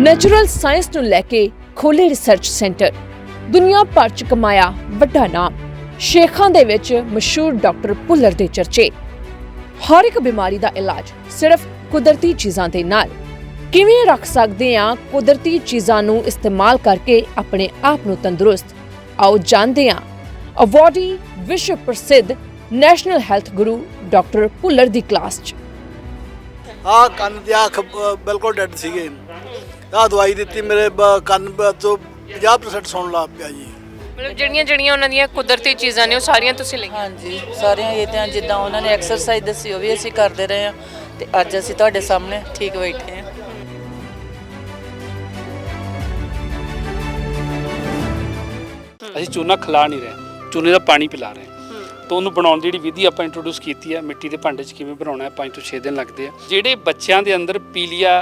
Natural science ਨੂੰ ਲੈ ਕੇ ਖੋਲੇ ਰਿਸਰਚ ਸੈਂਟਰ ਦੁਨੀਆ ਭਰ ਚ ਕਮਾਇਆ ਵੱਡਾ ਨਾਮ। ਸ਼ੇਖਾਂ ਦੇ ਵਿੱਚ ਮਸ਼ਹੂਰ ਡਾਕਟਰ ਭੁੱਲਰ ਦੇ ਚਰਚੇ। ਹਰ ਇੱਕ ਬਿਮਾਰੀ ਦਾ ਇਲਾਜ ਸਿਰਫ ਕੁਦਰਤੀ ਚੀਜ਼ਾਂ ਦੇ ਨਾਲ। ਕਿਵੇਂ ਰੱਖ ਸਕਦੇ ਹਾਂ ਕੁਦਰਤੀ ਚੀਜ਼ਾਂ ਨੂੰ ਇਸਤੇਮਾਲ ਕਰਕੇ ਆਪਣੇ ਆਪ ਨੂੰ ਤੰਦਰੁਸਤ? ਆਓ ਜਾਣਦੇ ਹਾਂ। ਅਵਾਰਡੀ ਵਿਸ਼ਵ ਪ੍ਰਸਿੱਧ ਨੈਸ਼ਨਲ ਹੈਲਥ ਗੁਰੂ ਡਾਕਟਰ ਭੁੱਲਰ ਦੀ ਕਲਾਸ 'ਚ। ਆ ਕੰਨ ਦੀ ਅੱਖ ਬਿਲਕੁਲ ਡੈਡ ਸੀਗੇ। ਆ ਦਵਾਈ ਦਿੱਤੀ ਮੇਰੇ ਬ- ਕੰਨ ਬ- ਤੋਂ 50% ਸੁਣਨ ਲੱਗ ਪਿਆ ਜੀ। ਮਤਲਬ ਜਿਹੜੀਆਂ ਜਿਹੜੀਆਂ ਉਹਨਾਂ ਦੀਆਂ ਕੁਦਰਤੀ ਚੀਜ਼ਾਂ ਨੇ ਉਹ ਸਾਰੀਆਂ ਤੁਸੀਂ ਲਈਆਂ? ਹਾਂਜੀ ਸਾਰੀਆਂ ਇਹ ਤਾਂ ਜਿੱਦਾਂ ਉਹਨਾਂ ਨੇ ਐਕਸਰਸਾਈਜ਼ ਦੱਸੀ ਉਹ ਵੀ ਅਸੀਂ ਕਰਦੇ ਰਹੇ ਹਾਂ। ਤੇ ਅੱਜ ਅਸੀਂ ਤੁਹਾਡੇ ਸਾਹਮਣੇ ਠੀਕ ਬੈਠੇ ਹਾਂ। ਅਸੀਂ ਚੂਨਾ ਖਿਲਾ ਨਹੀਂ ਰਹੇ ਚੂਨੇ ਦਾ ਪਾਣੀ ਪਿਲਾ ਰਹੇ ਹਾਂ। ਤਾਂ ਉਹਨੂੰ ਬਣਾਉਣ ਦੀ ਜਿਹੜੀ ਵਿਧੀ ਆਪਾਂ ਇੰਟਰੋਡਿਊਸ ਕੀਤੀ ਹੈ ਮਿੱਟੀ ਦੇ ਭਾਂਡੇ 'ਚ ਕਿਵੇਂ ਬਣਾਉਣਾ ਹੈ 5 ਤੋਂ 6 ਦਿਨ ਲੱਗਦੇ ਆ। ਜਿਹੜੇ ਬੱਚਿਆਂ ਦੇ ਅੰਦਰ ਪੀਲੀਆ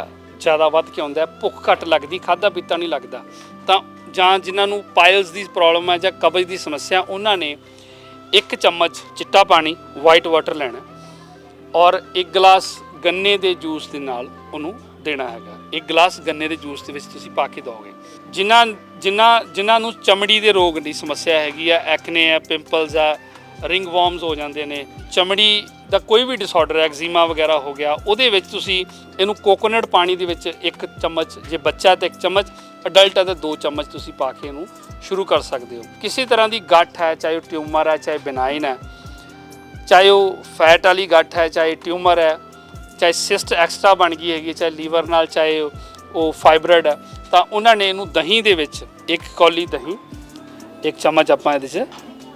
ਜ਼ਿਆਦਾ ਵੱਧ ਕੇ ਆਉਂਦਾ ਭੁੱਖ ਘੱਟ ਲੱਗਦੀ ਖਾਦਾ ਪੀਤਾ ਨਹੀਂ ਲੱਗਦਾ। ਤਾਂ ਜਾਂ ਜਿਨ੍ਹਾਂ ਨੂੰ ਪਾਇਲਸ ਦੀ ਪ੍ਰੋਬਲਮ ਹੈ ਜਾਂ ਕਬਜ਼ ਦੀ ਸਮੱਸਿਆ, ਉਹਨਾਂ ਨੇ ਇੱਕ ਚਮਚ ਚਿੱਟਾ ਪਾਣੀ ਵਾਈਟ ਵਾਟਰ ਲੈਣਾ ਔਰ ਇੱਕ ਗਲਾਸ ਗੰਨੇ ਦੇ ਜੂਸ ਦੇ ਨਾਲ ਉਹਨੂੰ ਦੇਣਾ ਹੈਗਾ। ਇੱਕ ਗਲਾਸ ਗੰਨੇ ਦੇ ਜੂਸ ਦੇ ਵਿੱਚ ਤੁਸੀਂ ਪਾ ਕੇ ਦਿਓਗੇ। ਜਿਨ੍ਹਾਂ ਜਿਨ੍ਹਾਂ ਜਿਨ੍ਹਾਂ ਨੂੰ ਚਮੜੀ ਦੇ ਰੋਗ ਦੀ ਸਮੱਸਿਆ ਹੈਗੀ ਆ ਐਕਨੇ ਆ ਪਿੰਪਲਸ ਆ ਰਿੰਗ ਵਰਮਸ ਹੋ ਜਾਂਦੇ ਨੇ, ਚਮੜੀ ਦਾ ਕੋਈ ਵੀ ਡਿਸਆਰਡਰ ਐਗਜ਼ੀਮਾ ਵਗੈਰਾ ਹੋ ਗਿਆ, ਉਹਦੇ ਵਿੱਚ ਤੁਸੀਂ ਇਹਨੂੰ ਕੋਕੋਨਟ ਪਾਣੀ ਦੇ ਵਿੱਚ ਇੱਕ ਚਮਚ, ਜੇ ਬੱਚਾ ਤੇ ਇੱਕ ਚਮਚ ਅਡਲਟ ਹੈ ਤਾਂ ਦੋ ਚਮਚ ਤੁਸੀਂ ਪਾ ਕੇ ਇਹਨੂੰ ਸ਼ੁਰੂ ਕਰ ਸਕਦੇ ਹੋ। ਕਿਸੇ ਤਰ੍ਹਾਂ ਦੀ ਗੱਠ ਹੈ, ਚਾਹੇ ਉਹ ਟਿਊਮਰ ਹੈ, ਚਾਹੇ ਬਿਨਾਈਨ ਹੈ, ਚਾਹੇ ਉਹ ਫੈਟ ਵਾਲੀ ਗੱਠ ਹੈ, ਚਾਹੇ ਟਿਊਮਰ ਹੈ, ਚਾਹੇ ਸਿਸਟ ਐਕਸਟਰਾ ਬਣ ਗਈ ਹੈਗੀ ਚਾਹੇ ਲੀਵਰ ਨਾਲ, ਚਾਹੇ ਉਹ- ਉਹ ਫਾਈਬਰਡ ਹੈ, ਤਾਂ ਉਹਨਾਂ ਨੇ ਇਹਨੂੰ ਦਹੀਂ ਦੇ ਵਿੱਚ ਇੱਕ ਕੌਲੀ ਦਹੀਂ, ਇੱਕ ਚਮਚ ਆਪਾਂ ਇਹਦੇ 'ਚ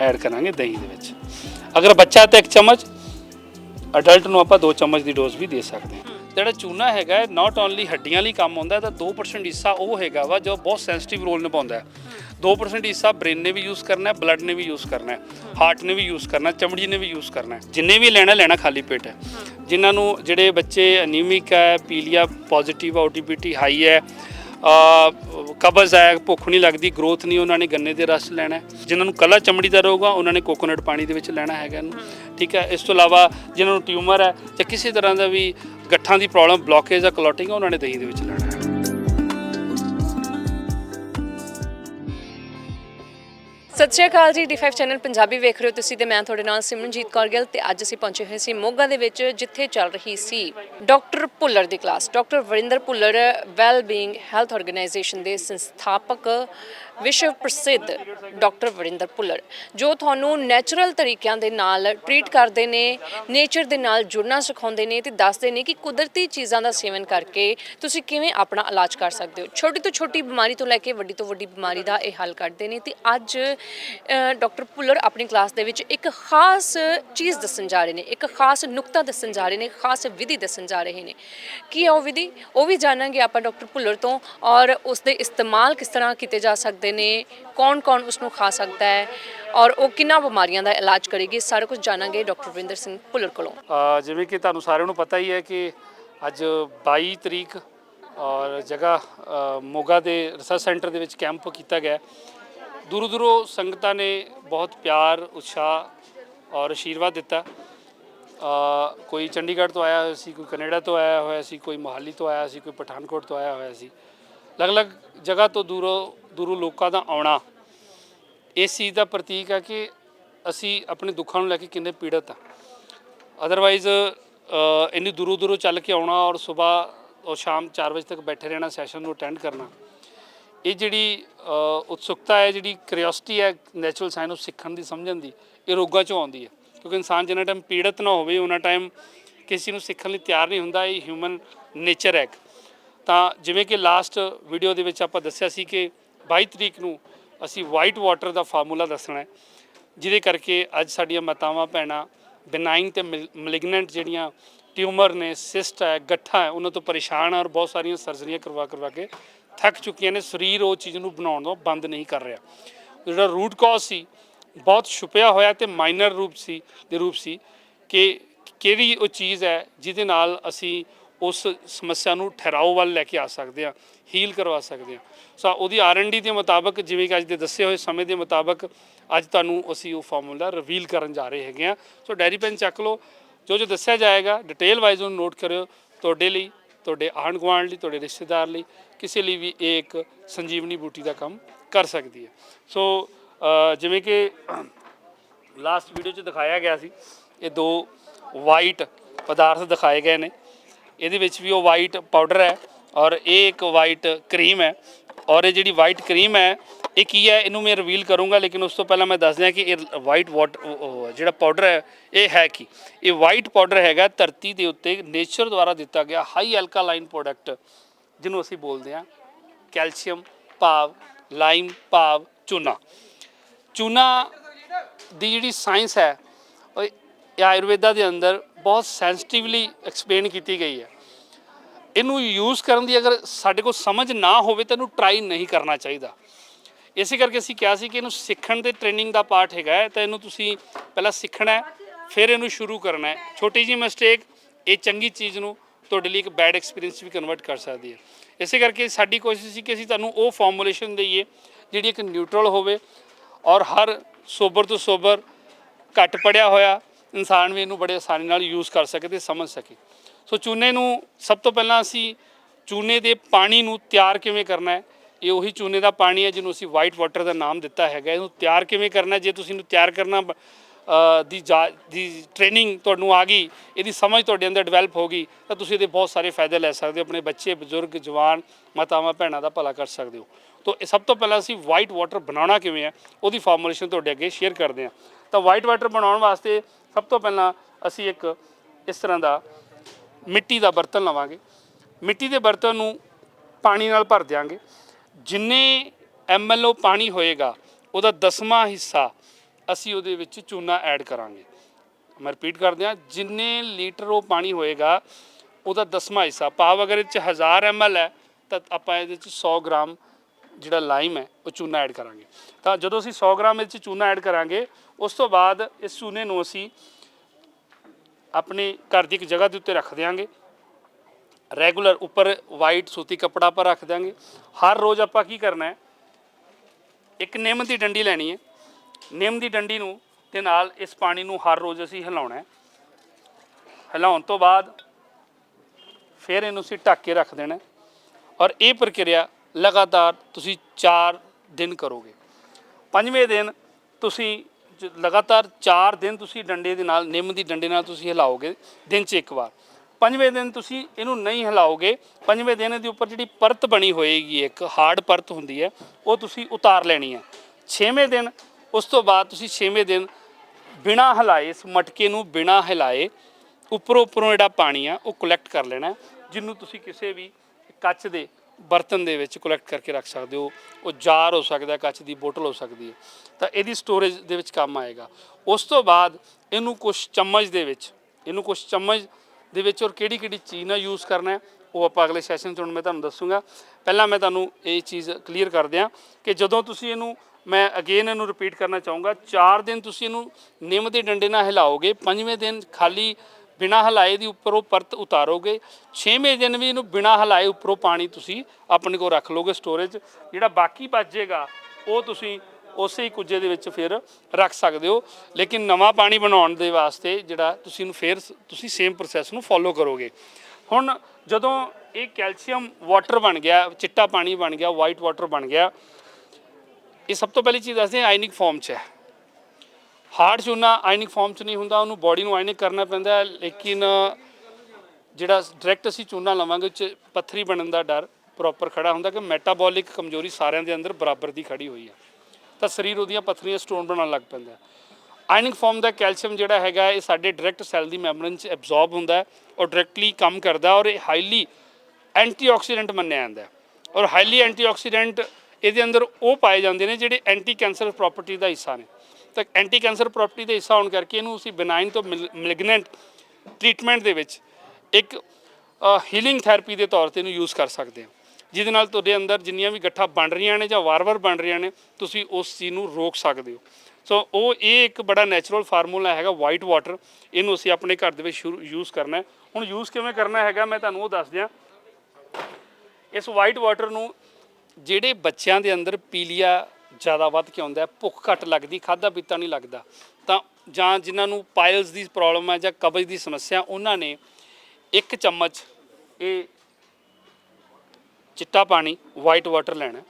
ਐਡ ਕਰਾਂਗੇ ਦਹੀਂ ਦੇ ਵਿੱਚ। ਅਗਰ ਬੱਚਾ ਤੇ ਇੱਕ ਚਮਚ ਅਡਲਟ ਨੂੰ ਆਪਾਂ ਦੋ ਚਮਚ ਦੀ ਡੋਜ਼ ਵੀ ਦੇ ਸਕਦੇ ਹਾਂ। ਜਿਹੜਾ ਚੂਨਾ ਹੈਗਾ ਨਾਟ ਓਨਲੀ ਹੱਡੀਆਂ ਲਈ ਕੰਮ ਆਉਂਦਾ ਤਾਂ 2% ਹਿੱਸਾ ਉਹ ਹੈਗਾ ਵਾ ਜੋ ਬਹੁਤ ਸੈਂਸਿਟਿਵ ਰੋਲ ਨਿਭਾਉਂਦਾ ਹੈ। 2% ਹਿੱਸਾ ਬ੍ਰੇਨ ਨੇ ਵੀ ਯੂਜ਼ ਕਰਨਾ ਹੈ ਬਲੱਡ ਨੇ ਵੀ ਯੂਜ਼ ਕਰਨਾ ਹੈ ਹਾਰਟ ਨੇ ਵੀ ਯੂਜ਼ ਕਰਨਾ ਚਮੜੀ ਨੇ ਵੀ ਯੂਜ਼ ਕਰਨਾ ਜਿੰਨੇ ਵੀ ਲੈਣਾ ਲੈਣਾ ਖਾਲੀ ਪੇਟ ਹੈ। ਜਿਨ੍ਹਾਂ ਨੂੰ ਜਿਹੜੇ ਬੱਚੇ ਅਨੀਮਿਕ ਹੈ ਪੀਲੀਆ ਪੋਜ਼ਿਟਿਵ ਓਟੀਪੀਟੀ ਹਾਈ ਹੈ ਕਬਜ਼ ਹੈ, ਭੁੱਖ ਨਹੀਂ ਲੱਗਦੀ ਗਰੋਥ ਨਹੀਂ, ਉਹਨਾਂ ਨੇ ਗੰਨੇ ਦੇ ਰਸ ਲੈਣਾ ਹੈ। ਜਿਨ੍ਹਾਂ ਨੂੰ ਕਲਾ ਚਮੜੀ ਦਾ ਰੋਗ ਆ, ਉਹਨਾਂ ਨੇ ਕੋਕੋਨਟ ਪਾਣੀ ਦੇ ਵਿੱਚ ਲੈਣਾ ਹੈਗਾ ਇਹਨੂੰ। ਠੀਕ ਹੈ, ਇਸ ਤੋਂ ਇਲਾਵਾ ਜਿਨ੍ਹਾਂ ਨੂੰ ਟਿਊਮਰ ਹੈ ਜਾਂ ਕਿਸੇ ਤਰ੍ਹਾਂ ਦਾ ਵੀ ਗੱਠਾਂ ਦੀ ਪ੍ਰੋਬਲਮ ਬਲੋਕੇਜ ਜਾਂ ਕਲੋਟਿੰਗ ਉਹਨਾਂ ਨੇ ਦਹੀਂ ਦੇ ਵਿੱਚ ਲੈਣਾ ਸਤਿ ਸ਼੍ਰੀ ਅਕਾਲ ਜੀ ਡੀ5 ਚੈਨਲ ਪੰਜਾਬੀ ਵੇਖ ਰਹੇ ਹੋ ਤੁਸੀਂ ਤੇ ਮੈਂ ਤੁਹਾਡੇ ਨਾਲ ਸਿਮਰਨਜੀਤ ਕੌਰ ਗਿੱਲ ਤੇ ਅੱਜ ਅਸੀਂ ਪਹੁੰਚੇ ਹੋਏ ਸੀ ਮੋਗਾ ਦੇ ਵਿੱਚ, ਜਿੱਥੇ ਚੱਲ ਰਹੀ ਸੀ ਡਾਕਟਰ ਭੁੱਲਰ ਦੀ class doctor Varinder Bhullar well being health organisation ਦੇ ਸੰਸਥਾਪਕ ਵਿਸ਼ਵ ਪ੍ਰਸਿੱਧ ਡਾਕਟਰ ਵਰਿੰਦਰ ਭੁੱਲਰ ਜੋ ਤੁਹਾਨੂੰ ਨੈਚੁਰਲ ਤਰੀਕਿਆਂ ਦੇ ਨਾਲ ਟਰੀਟ ਕਰਦੇ ਨੇ ਨੇਚਰ ਦੇ ਨਾਲ ਜੁੜਨਾ ਸਿਖਾਉਂਦੇ ਨੇ ਤੇ ਦੱਸਦੇ ਨੇ ਕਿ ਕੁਦਰਤੀ ਚੀਜ਼ਾਂ ਦਾ ਸੇਵਨ ਕਰਕੇ ਤੁਸੀਂ ਕਿਵੇਂ ਆਪਣਾ ਇਲਾਜ ਕਰ ਸਕਦੇ ਹੋ। ਛੋਟੀ ਤੋਂ ਛੋਟੀ ਬਿਮਾਰੀ ਤੋਂ ਲੈ ਕੇ ਵੱਡੀ ਤੋਂ ਵੱਡੀ ਬਿਮਾਰੀ ਦਾ ਇਹ ਹੱਲ ਕਰਦੇ ਨੇ ਤੇ ਅੱਜ ਅ, ਡਾਕਟਰ ਭੁੱਲਰ ਆਪਣੀ ਕਲਾਸ ਦੇ ਵਿੱਚ ਇੱਕ ਖਾਸ ਚੀਜ਼ ਦੱਸਣ ਜਾ ਰਹੇ ਨੇ ਇੱਕ ਖਾਸ ਨੁਕਤਾ ਦੱਸਣ ਜਾ ਰਹੇ ਨੇ ਖਾਸ ਵਿਧੀ ਦੱਸਣ ਜਾ ਰਹੇ ਨੇ। ਕੀ ਹੈ ਉਹ ਵਿਧੀ? ਉਹ ਵੀ ਜਾਣਾਂਗੇ ਆਪਾਂ ਡਾਕਟਰ ਭੁੱਲਰ ਤੋਂ ਔਰ ਉਸ ਦੇ ਇਸਤੇਮਾਲ ਕਿਸ ਤਰ੍ਹਾਂ ਕੀਤੇ ਜਾ ਸਕਦੇ ਨੇ ਕੌਣ-ਕੌਣ ਉਸ ਨੂੰ ਖਾ ਸਕਦਾ ਹੈ ਔਰ ਉਹ ਕਿੰਨਾ ਬਿਮਾਰੀਆਂ ਦਾ ਇਲਾਜ ਕਰੇਗੀ, ਸਾਰਾ ਕੁਝ ਜਾਣਾਂਗੇ ਡਾਕਟਰ ਵਿੰਦਰ ਸਿੰਘ ਭੁੱਲਰ ਕੋਲੋਂ। ਜਿਵੇਂ ਕਿ ਤੁਹਾਨੂੰ ਸਾਰਿਆਂ ਨੂੰ ਪਤਾ ਹੀ ਹੈ ਕਿ ਅੱਜ 22 ਤਰੀਕ ਔਰ ਜਗ੍ਹਾ ਮੋਗਾ ਦੇ ਰਿਸਰਚ ਸੈਂਟਰ ਦੇ ਵਿੱਚ ਕੈਂਪ ਕੀਤਾ ਗਿਆ ਦੂਰੋਂ ਦੂਰੋਂ ਸੰਗਤਾਂ ਨੇ ਬਹੁਤ ਪਿਆਰ, ਉਤਸ਼ਾਹ ਔਰ ਆਸ਼ੀਰਵਾਦ ਦਿੱਤਾ। ਕੋਈ ਚੰਡੀਗੜ੍ਹ ਤੋਂ ਆਇਆ ਹੋਇਆ ਸੀ, ਕੋਈ ਕੈਨੇਡਾ ਤੋਂ ਆਇਆ ਹੋਇਆ ਸੀ, ਕੋਈ ਮੋਹਾਲੀ ਤੋਂ ਆਇਆ ਸੀ, ਕੋਈ ਪਠਾਨਕੋਟ ਤੋਂ ਆਇਆ ਹੋਇਆ ਸੀ। ਅਲੱਗ-ਅਲੱਗ ਜਗ੍ਹਾ ਤੋਂ ਦੂਰੋਂ ਦੂਰੋਂ ਲੋਕਾਂ ਦਾ ਆਉਣਾ। ਇਸ ਚੀਜ਼ ਦਾ ਪ੍ਰਤੀਕ ਹੈ ਕਿ ਅਸੀਂ ਆਪਣੇ ਦੁੱਖਾਂ ਨੂੰ ਲੈ ਕੇ ਕਿੰਨੇ ਪੀੜਤ ਆ ਅਦਰਵਾਈਜ਼ ਇੰਨੀ ਦੂਰੋਂ ਦੂਰੋਂ ਚੱਲ ਕੇ ਆਉਣਾ ਔਰ ਸਵੇਰ ਔਰ ਸ਼ਾਮ 4 ਵਜੇ ਤੱਕ ਬੈਠੇ ਰਹਿਣਾ ਸੈਸ਼ਨ ਨੂੰ ਅਟੈਂਡ ਕਰਨਾ, ਇਹ ਜਿਹੜੀ ਉਤਸੁਕਤਾ ਹੈ, ਜਿਹੜੀ ਕਿਉਰਿਓਸਿਟੀ ਹੈ ਨੈਚੁਰਲ ਸਾਇੰਸ ਨੂੰ ਸਿੱਖਣ ਦੀ, ਸਮਝਣ ਦੀ, ਇਹ ਰੋਗਾਂ ਚੋਂ ਆਉਂਦੀ ਹੈ। ਕਿਉਂਕਿ ਇਨਸਾਨ ਜਿੰਨਾ ਟਾਈਮ ਪੀੜਤ ਨਾ ਹੋਵੇ ਉਹਨਾਂ ਟਾਈਮ ਕਿਸੇ ਨੂੰ ਸਿੱਖਣ ਲਈ ਤਿਆਰ ਨਹੀਂ ਹੁੰਦਾ, ਇਹ ਹਿਊਮਨ ਨੇਚਰ ਹੈ ਇੱਕ। ਤਾਂ ਜਿਵੇਂ ਕਿ ਲਾਸਟ ਵੀਡੀਓ ਦੇ ਵਿੱਚ ਆਪਾਂ ਦੱਸਿਆ ਸੀ ਕਿ 22 ਤਰੀਕ ਨੂੰ ਅਸੀਂ ਵਾਈਟ ਵਾਟਰ ਦਾ ਫਾਰਮੂਲਾ ਦੱਸਣਾ ਹੈ, ਜਿਹਦੇ ਕਰਕੇ ਅੱਜ ਸਾਡੀਆਂ ਮਾਤਾਵਾਂ, ਭੈਣਾਂ ਬਿਨਾਈਨ ਤੇ ਮਲਿਗਨੈਂਟ ਜਿਹੜੀਆਂ ਟਿਊਮਰ ਨੇ ਸਿਸਟ ਹੈ, ਗੱਠਾ ਹੈ, ਉਹਨਾਂ ਤੋਂ ਪਰੇਸ਼ਾਨ ਆ ਔਰ ਬਹੁਤ ਸਾਰੀਆਂ ਸਰਜਰੀਆਂ ਕਰਵਾ ਕਰਵਾ ਕੇ ਥੱਕ ਚੁੱਕੀਆਂ ਨੇ, ਸਰੀਰ ਉਹ ਚੀਜ਼ ਨੂੰ ਬਣਾਉਣ ਤੋਂ ਬੰਦ ਨਹੀਂ ਕਰ ਰਿਹਾ। ਜਿਹੜਾ ਰੂਟ ਕਾਜ਼ ਸੀ, ਬਹੁਤ ਛੁਪਿਆ ਹੋਇਆ ਤੇ ਮਾਈਨਰ ਰੂਪ ਸੀ, ਦੇ ਰੂਪ ਸੀ ਕਿ ਕਿਹੜੀ ਉਹ ਚੀਜ਼ ਹੈ ਜਿਹਦੇ ਨਾਲ ਅਸੀਂ ਉਸ ਸਮੱਸਿਆ ਨੂੰ ਠਹਿਰਾਓ ਵੱਲ ਲੈ ਕੇ ਆ ਸਕਦੇ ਹਾਂ ਹੀਲ ਕਰਵਾ ਸਕਦੇ ਹਾਂ। ਸੋ ਉਹਦੀ ਆਰਐਨਡੀ ਦੇ ਮੁਤਾਬਕ, ਜਿਵੇਂ ਕਿ ਅੱਜ ਦੇ ਦੱਸੇ ਹੋਏ ਸਮੇਂ ਦੇ ਮੁਤਾਬਕ, ਅੱਜ ਤੁਹਾਨੂੰ ਅਸੀਂ ਉਹ ਫਾਰਮੂਲਾ ਰਿਵੀਲ ਕਰਨ ਜਾ ਰਹੇ ਹੈਗੇ ਆ ਸੋ ਡੈਰੀ ਪੈਨ ਚੱਕ ਲਓ, ਜੋ ਜੋ ਦੱਸਿਆ ਜਾਏਗਾ ਡਿਟੇਲ ਵਾਈਜ਼ ਉਹਨੂੰ ਨੋਟ ਕਰਿਓ, ਤੁਹਾਡੇ ਲਈ, ਤੁਹਾਡੇ ਆਂਢ ਗੁਆਂਢ ਲਈ, ਤੁਹਾਡੇ ਰਿਸ਼ਤੇਦਾਰ ਲਈ, ਕਿਸੇ ਲਈ ਵੀ ਇਹ ਇੱਕ ਸੰਜੀਵਨੀ ਬੂਟੀ ਦਾ ਕੰਮ ਕਰ ਸਕਦੀ ਹੈ। ਸੋ ਜਿਵੇਂ ਕਿ ਲਾਸਟ ਵੀਡੀਓ 'ਚ ਦਿਖਾਇਆ ਗਿਆ ਸੀ, ਇਹ ਦੋ ਵਾਈਟ ਪਦਾਰਥ ਦਿਖਾਏ ਗਏ ਨੇ। ਇਹਦੇ ਵਿੱਚ ਵੀ ਉਹ ਵਾਈਟ ਪਾਊਡਰ ਹੈ ਔਰ ਇਹ ਇੱਕ ਵਾਈਟ ਕਰੀਮ ਹੈ ਔਰ ਇਹ ਜਿਹੜੀ ਵਾਈਟ ਕਰੀਮ ਹੈ, ਇਹ ਕੀ ਹੈ? ਇਹਨੂੰ ਮੈਂ ਰਿਵੀਲ ਕਰੂੰਗਾ, ਲੇਕਿਨ ਉਸ ਤੋਂ ਪਹਿਲਾਂ ਮੈਂ ਦੱਸ ਦਿਆਂ ਕਿ ਇਹ ਵਾਈਟ ਵਾਟਰ ਜਿਹੜਾ ਪਾਊਡਰ ਹੈ, ਇਹ ਹੈ ਕੀ? ਇਹ ਵਾਈਟ ਪਾਊਡਰ ਹੈਗਾ ਧਰਤੀ ਦੇ ਉੱਤੇ ਨੇਚਰ ਦੁਆਰਾ ਦਿੱਤਾ ਗਿਆ ਹਾਈ ਐਲਕਾਲਾਈਨ ਪ੍ਰੋਡਕਟ ਜਿਹਨੂੰ ਅਸੀਂ ਬੋਲਦੇ ਹਾਂ ਕੈਲਸ਼ੀਅਮ ਭਾਵ ਲਾਈਮ ਭਾਵ ਚੂਨਾ। ਚੂਨਾ ਦੀ ਜਿਹੜੀ ਸਾਇੰਸ ਹੈ ਇਹ ਆਯੁਰਵੇਦਾ ਦੇ ਅੰਦਰ ਬਹੁਤ ਸੈਂਸਿਟਿਵਲੀ ਐਕਸਪਲੇਨ ਕੀਤੀ ਗਈ ਹੈ। ਇਹਨੂੰ ਯੂਜ਼ ਕਰਨ ਦੀ ਅਗਰ ਸਾਡੇ ਕੋਲ ਸਮਝ ਨਾ ਹੋਵੇ ਤਾਂ ਇਹਨੂੰ ਟਰਾਈ ਨਹੀਂ ਕਰਨਾ ਚਾਹੀਦਾ। ਇਸੇ ਕਰਕੇ ਅਸੀਂ ਕਿਹਾ ਸੀ ਕਿ ਇਹਨੂੰ ਸਿੱਖਣ ਦੇ ਟ੍ਰੇਨਿੰਗ ਦਾ ਪਾਰਟ ਹੈਗਾ ਹੈ, ਤਾਂ ਇਹਨੂੰ ਤੁਸੀਂ ਪਹਿਲਾਂ ਸਿੱਖਣਾ ਹੈ, ਫਿਰ ਇਹਨੂੰ ਸ਼ੁਰੂ ਕਰਨਾ ਹੈ। ਛੋਟੀ ਜੀ ਮਿਸਟੇਕ ਇਹ ਚੰਗੀ ਚੀਜ਼ ਨੂੰ ਤੁਹਾਡੇ ਲਈ ਇੱਕ ਬੈਡ ਐਕਸਪੀਰੀਅੰਸ ਵੀ ਕਨਵਰਟ ਕਰ ਸਕਦੀ ਹੈ। ਇਸੇ ਕਰਕੇ ਸਾਡੀ ਕੋਸ਼ਿਸ਼ ਸੀ ਕਿ ਅਸੀਂ ਤੁਹਾਨੂੰ ਉਹ ਫਾਰਮੂਲੇਸ਼ਨ ਦਈਏ, ਜਿਹੜੀ ਇੱਕ ਨਿਊਟਰਲ ਹੋਵੇ ਔਰ ਹਰ ਸੋਬਰ ਤੋਂ ਸੋਬਰ ਘੱਟ ਪੜਿਆ ਹੋਇਆ ਇਨਸਾਨ ਵੀ ਇਹਨੂੰ ਬੜੇ ਆਸਾਨੀ ਨਾਲ ਯੂਜ਼ ਕਰ ਸਕੇ ਤੇ ਸਮਝ ਸਕੇ। ਸੋ ਚੂਨੇ ਨੂੰ ਸਭ ਤੋਂ ਪਹਿਲਾਂ ਅਸੀਂ ਚੂਨੇ ਦੇ ਪਾਣੀ ਨੂੰ ਤਿਆਰ ਕਿਵੇਂ ਕਰਨਾ ਹੈ, ਇਹ ਉਹੀ ਚੂਨੇ ਦਾ ਪਾਣੀ ਹੈ ਜਿਹਨੂੰ ਅਸੀਂ ਵਾਈਟ ਵਾਟਰ ਦਾ ਨਾਮ ਦਿੱਤਾ ਹੈਗਾ। ਇਹਨੂੰ ਤਿਆਰ ਕਿਵੇਂ ਕਰਨਾ ਜੇ ਤੁਸੀਂ ਇਹਨੂੰ ਤਿਆਰ ਕਰਨਾ ਦੀ ਜਾ- ਦੀ ਟ੍ਰੇਨਿੰਗ ਤੁਹਾਨੂੰ ਆ ਗਈ, ਇਹਦੀ ਸਮਝ ਤੁਹਾਡੇ ਅੰਦਰ ਡਿਵੈਲਪ ਹੋ ਗਈ, ਤਾਂ ਤੁਸੀਂ ਇਹਦੇ ਬਹੁਤ ਸਾਰੇ ਫਾਇਦੇ ਲੈ ਸਕਦੇ ਹੋ, ਆਪਣੇ ਬੱਚੇ, ਬਜ਼ੁਰਗ, ਜਵਾਨ, ਮਾਤਾਵਾਂ, ਭੈਣਾਂ ਦਾ ਭਲਾ ਕਰ ਸਕਦੇ ਹੋ। ਤਾਂ ਇਹ ਸਭ ਤੋਂ ਪਹਿਲਾਂ ਅਸੀਂ ਵਾਈਟ ਵਾਟਰ ਬਣਾਉਣਾ ਕਿਵੇਂ ਹੈ, ਉਹਦੀ ਫਾਰਮੂਲੇਸ਼ਨ ਤੁਹਾਡੇ ਅੱਗੇ ਸ਼ੇਅਰ ਕਰਦੇ ਹਾਂ। ਤਾਂ ਵਾਈਟ ਵਾਟਰ ਬਣਾਉਣ ਵਾਸਤੇ ਸਭ ਤੋਂ ਪਹਿਲਾਂ ਅਸੀਂ ਇੱਕ ਇਸ ਤਰ੍ਹਾਂ ਦਾ ਮਿੱਟੀ ਦਾ ਬਰਤਨ ਲਵਾਂਗੇ। ਮਿੱਟੀ ਦੇ ਬਰਤਨ ਨੂੰ ਪਾਣੀ ਨਾਲ ਭਰ ਦਿਆਂਗੇ। ਜਿੰਨੇ ਐਮਐਲ ਉਹ ਪਾਣੀ ਹੋਏਗਾ, ਉਹਦਾ ਦਸਵਾਂ ਹਿੱਸਾ ਅਸੀਂ ਉਹਦੇ ਵਿੱਚ ਚੂਨਾ ਐਡ ਕਰਾਂਗੇ। ਮੈਂ ਰਿਪੀਟ ਕਰਦੇ ਹਾਂ ਜਿੰਨੇ ਲੀਟਰ ਉਹ ਪਾਣੀ ਹੋਏਗਾ, ਉਹਦਾ ਦਸਵਾਂ ਹਿੱਸਾ। ਭਾਵ ਅਗਰ ਇਹ 'ਚ 1000 ਐਮਐਲ ਹੈ, ਤਾਂ ਆਪਾਂ ਇਹਦੇ 'ਚ 100 ਗ੍ਰਾਮ ਜਿਹੜਾ ਲਾਈਮ ਹੈ, ਉਹ ਚੂਨਾ ਐਡ ਕਰਾਂਗੇ। ਤਾਂ ਜਦੋਂ ਅਸੀਂ 100 ਗ੍ਰਾਮ ਇਹਦੇ 'ਚ ਚੂਨਾ ਐਡ ਕਰਾਂਗੇ ਉਸ ਤੋਂ ਬਾਅਦ ਇਸ ਚੂਨੇ ਨੂੰ ਅਸੀਂ ਆਪਣੇ ਘਰ ਦੀ ਇੱਕ ਜਗ੍ਹਾ ਦੇ ਉੱਤੇ ਰੱਖ ਦਿਆਂਗੇ। ਰੈਗੂਲਰ ਉੱਪਰ ਵਾਈਟ ਸੂਤੀ ਕੱਪੜਾ ਪਰ ਰੱਖ ਦਿਆਂਗੇ। ਹਰ ਰੋਜ਼ ਆਪਾਂ ਕੀ ਕਰਨਾ ਹੈ? ਇੱਕ ਨਿੰਮ ਦੀ ਡੰਡੀ ਲੈਣੀ ਹੈ। ਨਿੰਮ ਦੀ ਡੰਡੀ ਨੂੰ ਤੇ ਨਾਲ ਇਸ ਪਾਣੀ ਨੂੰ ਹਰ ਰੋਜ਼ ਅਸੀਂ ਹਿਲਾਉਣਾ ਹੈ। ਹਿਲਾਉਣ ਤੋਂ ਬਾਅਦ ਫਿਰ ਇਹਨੂੰ ਅਸੀਂ ਢੱਕ ਕੇ ਰੱਖ ਦੇਣਾ ਔਰ ਇਹ ਪ੍ਰਕਿਰਿਆ ਲਗਾਤਾਰ ਤੁਸੀਂ 4 ਦਿਨ ਕਰੋਗੇ। ਪੰਜਵੇਂ ਦਿਨ ਤੁਸੀਂ ਜ- ਲਗਾਤਾਰ 4 ਦਿਨ ਤੁਸੀਂ ਡੰਡੇ ਦੇ ਨਾਲ ਨਿੰਮ ਦੀ ਡੰਡੇ ਨਾਲ ਤੁਸੀਂ ਹਿਲਾਓਗੇ ਦਿਨ 'ਚ ਇੱਕ ਵਾਰ। ਪੰਜਵੇਂ ਦਿਨ ਤੁਸੀਂ ਇਹਨੂੰ ਨਹੀਂ ਹਿਲਾਓਗੇ ਪੰਜਵੇਂ ਦਿਨ ਇਹਦੇ ਉੱਪਰ ਜਿਹੜੀ ਪਰਤ ਬਣੀ ਹੋਏਗੀ ਇੱਕ ਹਾਰਡ ਪਰਤ ਹੁੰਦੀ ਹੈ ਉਹ ਤੁਸੀਂ ਉਤਾਰ ਲੈਣੀ ਹੈ। ਛੇਵੇਂ ਦਿਨ ਉਸ ਤੋਂ ਬਾਅਦ ਤੁਸੀਂ ਛੇਵੇਂ ਦਿਨ ਬਿਨਾ ਹਿਲਾਏ ਇਸ ਮਟਕੇ ਨੂੰ ਬਿਨਾ ਹਿਲਾਏ ਉੱਪਰੋਂ ਉੱਪਰੋਂ ਜਿਹੜਾ ਪਾਣੀ ਆ ਉਹ ਕਲੈਕਟ ਕਰ ਲੈਣਾ ਹੈ, ਜਿਹਨੂੰ ਤੁਸੀਂ ਕਿਸੇ ਵੀ ਕੱਚ ਦੇ ਬਰਤਨ ਦੇ ਵਿੱਚ ਕਲੈਕਟ ਕਰਕੇ ਰੱਖ ਸਕਦੇ ਹੋ, ਉਹ ਜਾਰ ਹੋ ਸਕਦਾ ਕੱਚ ਦੀ ਬੋਤਲ ਹੋ ਸਕਦੀ ਹੈ, ਤਾਂ ਇਹਦੀ ਸਟੋਰੇਜ ਦੇ ਵਿੱਚ ਕੰਮ ਆਏਗਾ। ਉਸ ਤੋਂ ਬਾਅਦ ਇਹਨੂੰ ਕੁਝ ਚਮਚ ਦੇ ਵਿੱਚ, ਇਹਨੂੰ ਕੁਝ ਚਮਚ ਦੇ ਵਿੱਚ ਔਰ ਕਿਹੜੀ ਕਿਹੜੀ ਚੀਜ਼ ਨਾਲ ਯੂਜ਼ ਕਰਨਾ ਹੈ, ਉਹ ਆਪਾਂ ਅਗਲੇ ਸੈਸ਼ਨ 'ਚ ਹੁਣ ਮੈਂ ਤੁਹਾਨੂੰ ਦੱਸੂਗਾ। ਪਹਿਲਾਂ ਮੈਂ ਤੁਹਾਨੂੰ ਇਹ ਚੀਜ਼ ਕਲੀਅਰ ਕਰ ਦਿਆਂ ਕਿ ਜਦੋਂ ਤੁਸੀਂ ਇਹਨੂੰ, ਮੈਂ ਅਗੇਨ ਇਹਨੂੰ ਰਿਪੀਟ ਕਰਨਾ ਚਾਹੂੰਗਾ 4 ਦਿਨ ਤੁਸੀਂ ਇਹਨੂੰ ਨਿੰਮ ਦੇ ਡੰਡੇ ਨਾਲ ਹਿਲਾਓਗੇ, ਪੰਜਵੇਂ ਦਿਨ ਖਾਲੀ ਬਿਨਾ ਹਲਾਏ ਦੀ ਉੱਪਰੋਂ ਪਰਤ ਉਤਾਰੋਗੇ। ਛੇਵੇਂ ਦਿਨ ਵੀ ਇਹਨੂੰ ਬਿਨਾ ਹਲਾਏ ਉੱਪਰੋਂ ਪਾਣੀ ਤੁਸੀਂ ਆਪਣੇ ਕੋਲ ਰੱਖ ਲਓਗੇ ਸਟੋਰੇਜ ਜਿਹੜਾ ਬਾਕੀ ਬਚ ਉਹ ਤੁਸੀਂ ਉਸੇ ਹੀ ਕੁੱਜੇ ਦੇ ਵਿੱਚ ਫਿਰ ਰੱਖ ਸਕਦੇ ਹੋ। ਲੇਕਿਨ ਨਵਾਂ ਪਾਣੀ ਬਣਾਉਣ ਦੇ ਵਾਸਤੇ ਜਿਹੜਾ ਤੁਸੀਂ ਇਹਨੂੰ ਫਿਰ ਤੁਸੀਂ ਸੇਮ ਪ੍ਰੋਸੈਸ ਨੂੰ ਫੋਲੋ ਕਰੋਗੇ। ਹੁਣ ਜਦੋਂ ਇਹ ਕੈਲਸ਼ੀਅਮ ਵਾਟਰ ਬਣ ਗਿਆ, ਚਿੱਟਾ ਪਾਣੀ ਬਣ ਗਿਆ ਵਾਈਟ ਵਾਟਰ ਬਣ ਗਿਆ, ਇਹ ਸਭ ਤੋਂ ਪਹਿਲੀ ਚੀਜ਼ ਦੱਸਦੇ ਆਇਨਿਕ ਫਾਰਮ 'ਚ ਹੈ। ਹਾਰਡ ਚੂਨਾ ਆਇਨਿਕ ਫਾਰਮ 'ਚ ਨਹੀਂ ਹੁੰਦਾ, ਉਹਨੂੰ ਬਾਡੀ ਨੂੰ ਆਇਨਿਕ ਕਰਨਾ ਪੈਂਦਾ ਲੇਕਿਨ, ਜਿਹੜਾ ਡਾਇਰੈਕਟ ਅਸੀਂ ਚੂਨਾ ਲਵਾਂਗੇ 'ਚ ਪੱਥਰੀ ਬਣਨ ਦਾ ਡਰ ਪ੍ਰੋਪਰ ਖੜਾ ਹੁੰਦਾ ਕਿ ਮੈਟਾਬੋਲਿਕ ਕਮਜ਼ੋਰੀ ਸਾਰਿਆਂ ਦੇ ਅੰਦਰ ਬਰਾਬਰ ਦੀ ਖੜੀ ਹੋਈ ਹੈ। ਤਾਂ ਸਰੀਰ ਉਹਦੀਆਂ ਪੱਥਰੀਆਂ ਸਟੋਨ ਬਣਾਉਣ ਲੱਗ ਪੈਂਦਾ ਆਇਨਿਕ ਫਾਰਮ ਦਾ ਕੈਲਸ਼ੀਅਮ ਜਿਹੜਾ ਹੈਗਾ, ਇਹ ਸਾਡੇ ਡਾਇਰੈਕਟ ਸੈੱਲ ਦੀ ਮੈਂਬਰਨ 'ਚ ਐਬਜ਼ੌਰਬ ਹੁੰਦਾ ਔਰ ਡਾਇਰੈਕਟਲੀ ਕੰਮ ਕਰਦਾ ਔਰ ਇਹ ਹਾਈਲੀ ਐਂਟੀਆਕਸੀਡੈਂਟ ਮੰਨਿਆ ਜਾਂਦਾ ਔਰ ਹਾਈਲੀ ਐਂਟੀਆਕਸੀਡੈਂਟ ਇਹਦੇ ਅੰਦਰ ਉਹ ਪਾਏ ਜਾਂਦੇ ਨੇ ਜਿਹੜੇ ਐਂਟੀ ਕੈਂਸਰ ਪ੍ਰਾਪਰਟੀ ਦਾ ਹਿੱਸਾ ਨੇ। ਤਾਂ ਐਂਟੀ ਕੈਂਸਰ ਪ੍ਰਾਪਰਟੀ ਦਾ ਹਿੱਸਾ ਹੋਣ ਕਰਕੇ ਇਹਨੂੰ ਅਸੀਂ ਬਿਨਾਈਨ ਤੋਂ ਮੈਲਿਗਨੈਂਟ ਟ੍ਰੀਟਮੈਂਟ ਦੇ ਵਿੱਚ ਇੱਕ ਹੀਲਿੰਗ ਥੈਰੇਪੀ ਦੇ ਤੌਰ ਤੇ ਇਹਨੂੰ ਯੂਜ਼ ਕਰ ਸਕਦੇ ਹਾਂ। ਜਿਹਦੇ ਨਾਲ ਤੁਹਾਡੇ ਅੰਦਰ ਜਿੰਨੀਆਂ ਵੀ ਗੱਠਾਂ ਬਣ ਰਹੀਆਂ ਨੇ ਜਾਂ ਵਾਰ-ਵਾਰ ਬਣ ਰਹੀਆਂ ਨੇ, ਤੁਸੀਂ ਉਸ ਚੀਜ਼ ਨੂੰ ਰੋਕ ਸਕਦੇ ਹੋ। ਸੋ ਉਹ ਇਹ ਇੱਕ ਬੜਾ ਨੈਚੁਰਲ ਫਾਰਮੂਲਾ ਹੈਗਾ ਵਾਈਟ ਵਾਟਰ ਇਹਨੂੰ ਅਸੀਂ ਆਪਣੇ ਘਰ ਦੇ ਵਿੱਚ ਸ਼ੁਰੂ ਯੂਜ਼ ਕਰਨਾ ਹੈ। ਹੁਣ ਯੂਜ਼ ਕਿਵੇਂ ਕਰਨਾ ਹੈਗਾ, ਮੈਂ ਤੁਹਾਨੂੰ ਉਹ ਦੱਸ ਦਿਆਂ। ਇਸ ਵਾਈਟ ਵਾਟਰ ਨੂੰ ਜਿਹੜੇ ਬੱਚਿਆਂ ਦੇ ਅੰਦਰ ਪੀਲੀਆ ਜ਼ਿਆਦਾ ਵੱਧ ਕੇ ਆਉਂਦਾ ਹੈ, ਭੁੱਖ ਘੱਟ ਲੱਗਦੀ ਖਾਦਾ ਪੀਤਾ ਨਹੀਂ ਲੱਗਦਾ। ਤਾਂ ਜਾਂ ਜਿਨ੍ਹਾਂ ਨੂੰ ਪਾਇਲਸ ਦੀ ਪ੍ਰੋਬਲਮ ਹੈ ਜਾਂ ਕਬਜ਼ ਦੀ ਸਮੱਸਿਆ, ਉਹਨਾਂ ਨੇ ਇੱਕ ਚਮਚ ਇਹ ਚਿੱਟਾ ਪਾਣੀ ਵਾਈਟ ਵਾਟਰ ਲੈਣਾ ਹੈ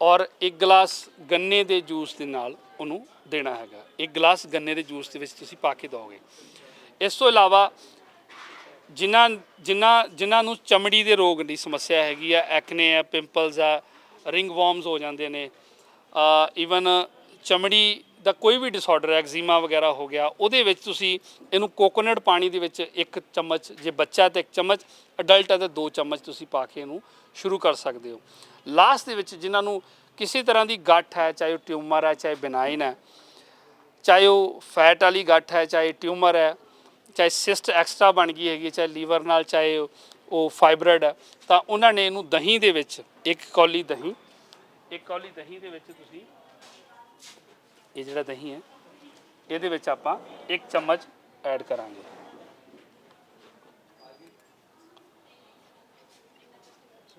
ਔਰ ਇੱਕ ਗਲਾਸ ਗੰਨੇ ਦੇ ਜੂਸ ਦੇ ਨਾਲ ਉਹਨੂੰ ਦੇਣਾ ਹੈਗਾ। ਇੱਕ ਗਲਾਸ ਗੰਨੇ ਦੇ ਜੂਸ ਦੇ ਵਿੱਚ ਤੁਸੀਂ ਪਾ ਕੇ ਦਿਓਗੇ। ਇਸ ਤੋਂ ਇਲਾਵਾ ਜਿਨ੍ਹਾਂ ਜਿਨ੍ਹਾਂ ਜਿਨ੍ਹਾਂ ਨੂੰ ਚਮੜੀ ਦੇ ਰੋਗ ਦੀ ਸਮੱਸਿਆ ਹੈਗੀ ਆ ਐਕਨੇ ਆ ਪਿੰਪਲਸ ਆ ਰਿੰਗ ਵਰਮਸ ਹੋ ਜਾਂਦੇ ਨੇ ਈਵਨ ਚਮੜੀ ਦਾ ਕੋਈ ਵੀ ਡਿਸਆਰਡਰ ਐਗਜ਼ੀਮਾ ਵਗੈਰਾ ਹੋ ਗਿਆ ਉਹਦੇ ਵਿੱਚ ਤੁਸੀਂ ਇਹਨੂੰ ਕੋਕੋਨਟ ਪਾਣੀ ਦੇ ਵਿੱਚ ਇੱਕ ਚਮਚ ਜੇ ਬੱਚਾ ਤੇ ਇੱਕ ਚਮਚ ਅਡਲਟ ਹੈ ਤਾਂ ਦੋ ਚਮਚ ਤੁਸੀਂ ਪਾ ਕੇ ਇਹਨੂੰ ਸ਼ੁਰੂ ਕਰ ਸਕਦੇ ਹੋ। ਲਾਸਟ ਦੇ ਵਿੱਚ ਜਿਨ੍ਹਾਂ ਨੂੰ ਕਿਸੇ ਤਰ੍ਹਾਂ ਦੀ ਗੱਠ ਹੈ ਚਾਹੇ ਉਹ ਟਿਊਮਰ ਹੈ ਚਾਹੇ ਬਿਨਾਈਨ ਹੈ ਚਾਹੇ ਉਹ ਫੈਟ ਵਾਲੀ ਗੱਠ ਹੈ ਚਾਹੇ ਟਿਊਮਰ ਹੈ ਚਾਹੇ ਸਿਸਟ ਐਕਸਟਰਾ ਬਣ ਗਈ ਹੈਗੀ ਹੈ, ਚਾਹੇ ਲੀਵਰ ਨਾਲ ਚਾਹੇ ਉਹ ਫਾਈਬਰਡ ਹੈ ਤਾਂ ਉਹਨਾਂ ਨੇ ਇਹਨੂੰ ਦਹੀਂ ਦੇ ਵਿੱਚ ਇੱਕ ਕੌਲੀ ਦਹੀਂ ਇੱਕ ਕੌਲੀ ਦਹੀਂ ਦੇ ਵਿੱਚ ਤੁਸੀਂ ਇਹ ਜਿਹੜਾ ਦਹੀਂ ਹੈ, ਇਹਦੇ ਵਿੱਚ ਆਪਾਂ ਇੱਕ ਚਮਚ ਐਡ ਕਰਾਂਗੇ।